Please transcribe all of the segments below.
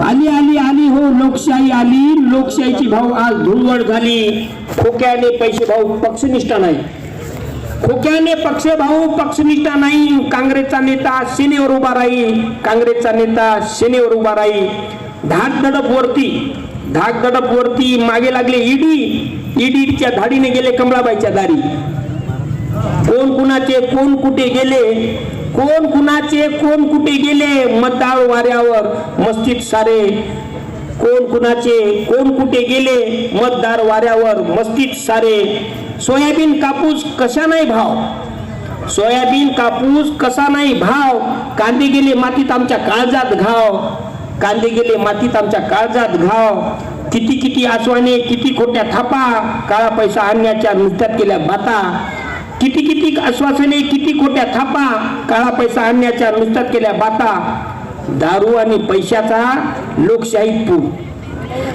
आली आली आली हो लोकशाही आली. लोकशाहीची भाऊ आज धुळवड झाली. खोक्याने पैसे भाऊ पक्षनिष्ठा नाही. खोक्याने पक्ष भाऊ पक्षनिष्ठा नाही. काँग्रेसचा नेता सेनेवर उभा राहील. काँग्रेसचा नेता सेनेवर उभा राहील. धाक दडप वरती धाक दडप वरती मागे लागले ईडी ईडीच्या धाडीने गेले कमळाबाईच्या दारी. कोण कुणाचे कोण कुठे गेले? कोण कुणाचे कोण कुठे गेले मतदार वाऱ्यावर? मस्जिद सारे. कोण कुणाचे कोण कुठे गेले मतदार वाऱ्यावर? मस्जिद सारे. सोयाबीन कापूस कशा नाही भाव? सोयाबीन कापूस कसा नाही भाव? कांदे गेले मातीत आमच्या काळजात घाव. कांदे गेले मातीत आमच्या काळजात घाव. किती किती आसवाने किती खोट्या थापा. काळा पैसा आणण्याच्या नुसत्यात केल्या बाता. किती किती आश्वासने किती खोट्या थापा काळा पैसा आणण्याच्या नुसत्यात केल्या बाता. दारू आणि पैशाचा लोकशाहीत पूर.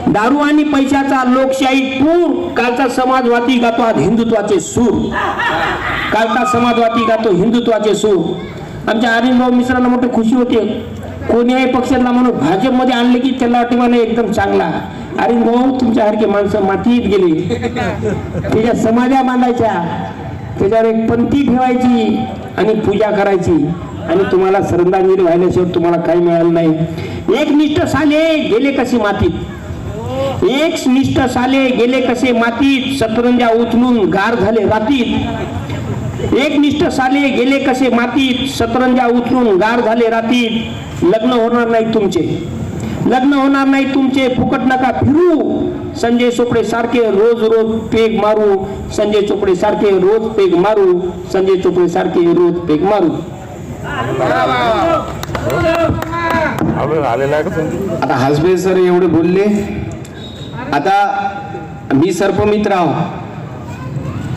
दारू आणि पैशाचा लोकशाहीत पूर. कालचा समाजवादी गातो आज हिंदुत्वाचे सूर. कालचा समाजवादी गातो हिंदुत्वाचे सूर. आमच्या अरविंदभाऊ मिश्रांना मोठी खुशी होते. कोणीही पक्षाला म्हणून भाजपमध्ये आणले की त्याला वाटे म्हणे एकदम चांगला. अरविंद भाऊ तुमच्यासारखे माणसं मातीत गेले. त्याच्या समाध्या बांधायच्या त्याच्यावर एक पंथी ठेवायची आणि पूजा करायची. आणि तुम्हाला श्रद्धांजली व्हायल्याशिवाय तुम्हाला काही मिळालं नाही. एक निष्ठ साले गेले कसे मातीत? एक निष्ठ साले गेले कसे मातीत? सतरंजा उचलून गार झाले रातीत. एक निष्ठ साले गेले कसे मातीत? सतरंजा उचलून गार झाले रातीत. लग्न होणार नाही तुमचे. लग्न होणार नाही तुमचे फुकट नका फिरू. संजय चोपडे सारखे रोज रोज पेग मारू. संजय चोपडे सारखे रोज पेग मारू. संजय चोपडे सारखे रोज पेग मारू. आता हसबे सर एवढे बोलले. आता मी सर्पमित्र आहो.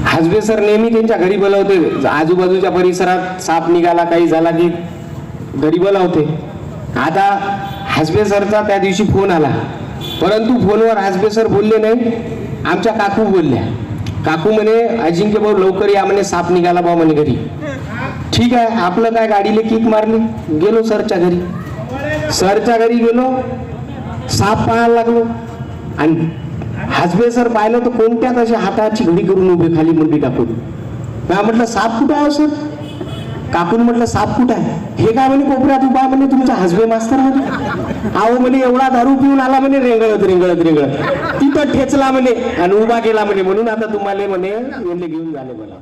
हसबे सर नेहमी त्यांच्या घरी बोलावते. आजूबाजूच्या परिसरात साप निघाला काही झाला की घरी बोलावते. आता हसबे सरचा त्या दिवशी फोन आला. परंतु फोनवर हसबे सर बोलले नाही. आमच्या काकू बोलल्या. काकू म्हणे अजिंक्य भाऊ लवकर या म्हणे साप निघाला भाऊ म्हणे घरी. ठीक आहे आपलं काय गाडीले किक मारली? गेलो सरच्या घरी. सरच्या घरी गेलो साप पाहायला लागलो. आणि हसबे सर पाहिलं तर कोणत्याच अशा हाताची घडी करून उभे खाली मुंडी टाकून? म्हटलं साप कुठं आहे सर? काकून म्हटलं साप कुठं आहे? हे काय म्हणे कोपऱ्यात उभा म्हणे तुमचा हजबे मास्तर म्हणे आहो म्हणे एवढा दारू पिऊन आला म्हणे रेंगळत रेंगळत रेंगळत. तिथं ठेचला म्हणे आणि उभा केला म्हणे म्हणून आता तुम्हाला म्हणे घेऊन झाले मला.